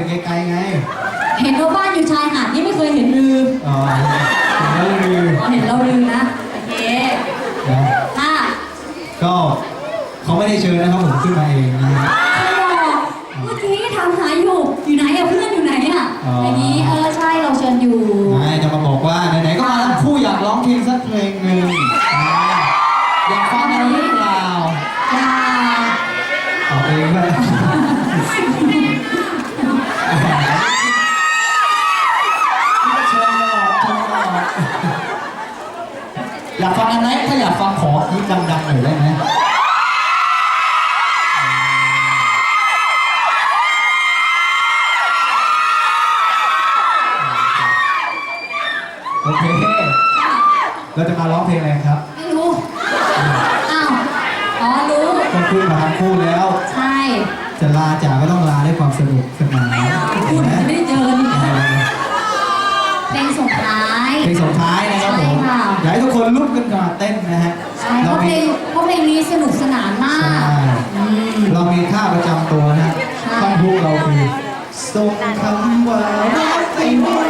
อยู่ไกลๆไง เห็นว่าบ้านอยู่ชายหาดนี่ไม่เคยเห็นลืมอ๋อแล้วลืมเห็นเราลืมนะ โอเคนะค่ะก็เขาไม่ได้เชิญนะครับผมขึ้นมาเองนะฮะ อยากฟังอะไรถ้าอยากฟังขอคิดดังๆหน่อยได้ไหมโอเค เราจะมาร้องเพลงอะไรครับ ไม่รู้ อ้าว อ๋อ รู้ต้องคู่มาทั้งคู่แล้ว ใช่ จะลาจากก็ต้องลาด้วยความสนุกสนานไม่เอาไม่ได้เจอเพลงส่งท้าย เพลงส่งท้ายนะครับผม อยากให้ทุกคนลุกขึ้นมาเต้นนะฮะเพราะเพลงเพราะเพลงนี้สนุกสนานมากเรามีท่าประจำตัวนะฮะต้องพูกเราคือส่งคำว่ารักไปหมด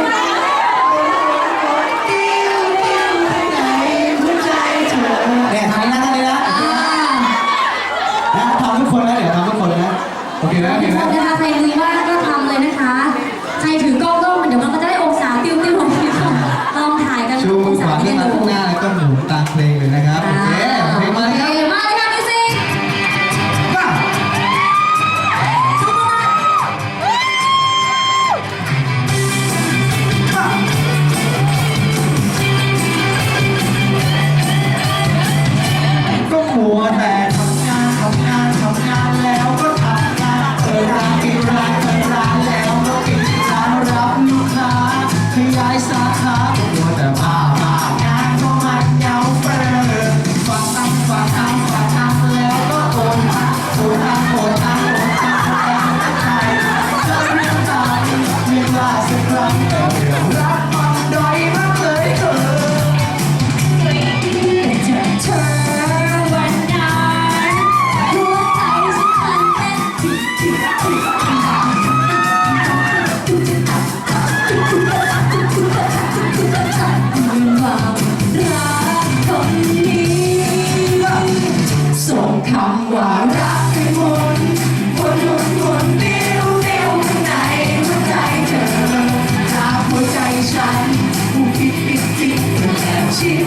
you,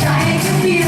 trying to be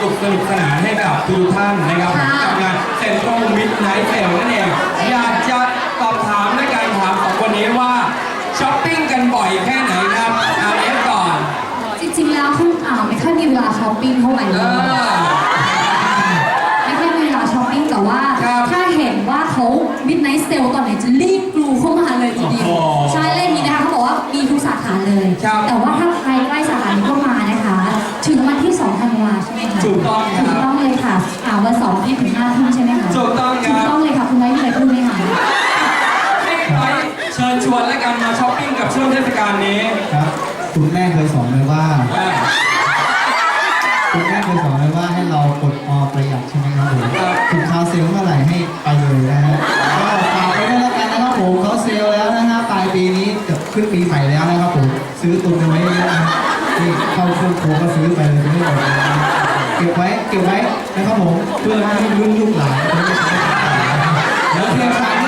สร้างความสุขสนุกสนานให้กับทุกท่านนะครับผมค่ะกับงานเซ็นทรัลมิดไนท์เซลนั่นเอง อยากจะสอบถามในการถามสองคนนี้ว่าช้อปปิ้งกันบ่อยแค่ไหนครับเอาเอฟก่อนจริงๆแล้วคุณอ่าไม่ค่อยมีเวลาช้อปปิ้งเท่าไหร่เอเลยอ ไม่ค่อยมีเวลาช้อปปิ้งแต่ว่าครับถ้าเห็นว่าเขา midnight sale ตอนไหนจะรีบกรูเข้ามาเลยทีเดียวโอ้โหใช่เล่นนี้นะคะเขาบอกว่ามีทุกสาขาเลย ครับแต่ว่า ครับ คุณแม่เคยสอนไว้ว่า คุณแม่เคยสอนไว้ว่าให้เรากดออประหยัดใช่ไหมครับผมครับถึงคาวเซลเมื่อไหร่ให้ไปเลยนะฮะก็ฝากไปด้วยแล้วกันนะครับผมเขาเซลแล้วนะฮะปลายปีนี้จะขึ้นปีใหม่แล้วนะครับผมซื้อตุนกันไว้เยอะนะนี่เข้าเครื่องโคก็ซื้อไปเลยไม่หมดเลยนะเก็บไว้เก็บไว้นะครับผมเพื่อให้รุ่นลูกหลานเขาได้ใช้ต่อนะครับเดี๋ยวเพียงสามให้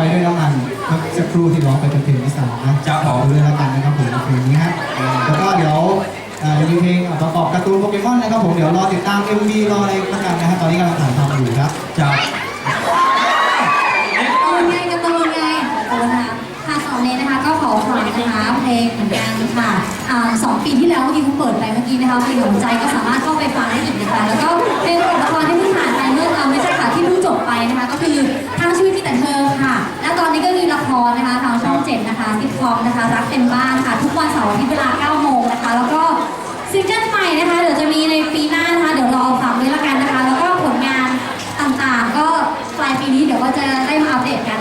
ไฟด้วยน้ำมันเมื่อสักครู่ที่ร้องไปเป็นเพลงที่สามนะครับผมฝากด้วยแล้วกันนะครับผมเพลงนี้ฮะแล้วก็เดี๋ยวอ่ามีเพลงประกอบการ์ตูนโปเกมอนนะครับผมเดี๋ยวรอติดตาม MV รออะไรแล้วกันนะครับตอนนี้กำลังถ่ายทำอยู่ครับจับ ตูนไงการ์ตูนไงการ์ตูนนะคะค่ะสองเนนะคะก็ขอฝากนะคะเพ ลงเหมือนกันค่ะอ่าสองปีที่แล้วเมื่อกี้เขาเปิดไปเมื่อกี้นะคะเพลงของใจก็สามารถเข้าไปฟังได้อีกนะคะแล้วก็เป็นบละครที่เพิ่งผ่านไปเมื่อเราไม่ใช่ค่ะที่เพิ่งจบไปนะคะ ก็คือทั้งชีวิตที่แต่เธอค่ะ และตอนนี้ก็มีละครนะคะทางช่องเจ็ดนะคะซิทคอมนะคะ รักเต็มบ้านค่ะ ทุกวันเสาร์อาทิตย์เวลา9โมงนะคะ แล้วก็ซิงเกิลใหม่นะคะเดี๋ยวจะมีในปีหน้านะคะเดี๋ยวรอฟังด้วยละกันนะคะ แล้วก็ผลงานต่างๆ ก็ปลายปีนี้เดี๋ยวก็จะได้มาอัปเดตกัน